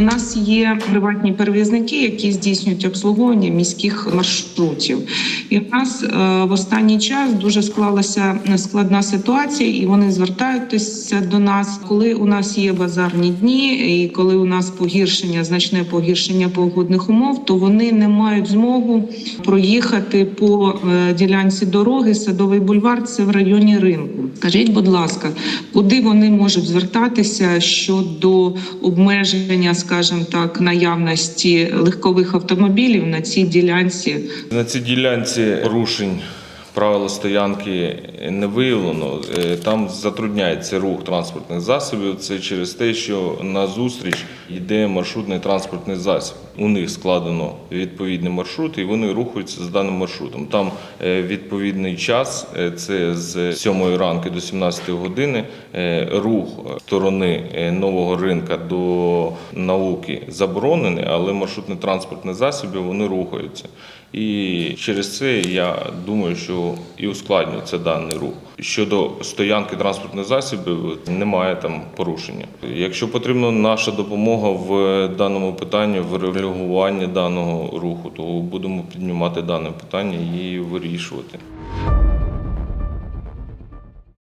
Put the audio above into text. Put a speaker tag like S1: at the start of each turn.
S1: У нас є приватні перевізники, які здійснюють обслуговування міських маршрутів. І в нас е, в останній час дуже склалася складна ситуація, і вони звертаються до нас, коли у нас є базарні дні, і коли у нас погіршення, значне погіршення погодних умов, то вони не мають змогу проїхати по е, ділянці дороги Садовий бульвар. Це в районі ринку. Скажіть, будь ласка, куди вони можуть звертатися щодо обмеження, скажімо так, наявності легкових автомобілів на цій ділянці?
S2: На цій ділянці порушень правила стоянки не виявлено. Е, Там затрудняється рух транспортних засобів. Це через те, що на зустріч йде маршрутний транспортний засіб. У них складено відповідний маршрут, і вони рухаються з даним маршрутом. Там е, відповідний час, е, це з 7 ранку до 17 години. Рух сторони нового ринка до науки заборонений, але маршрутні транспортні засоби вони рухаються. І через це я думаю, що і ускладнюється даний рух. Щодо стоянки транспортних засобів, немає там порушення. Якщо потрібна наша допомога в даному питанні, в регулюванні даного руху, то будемо піднімати дане питання і вирішувати.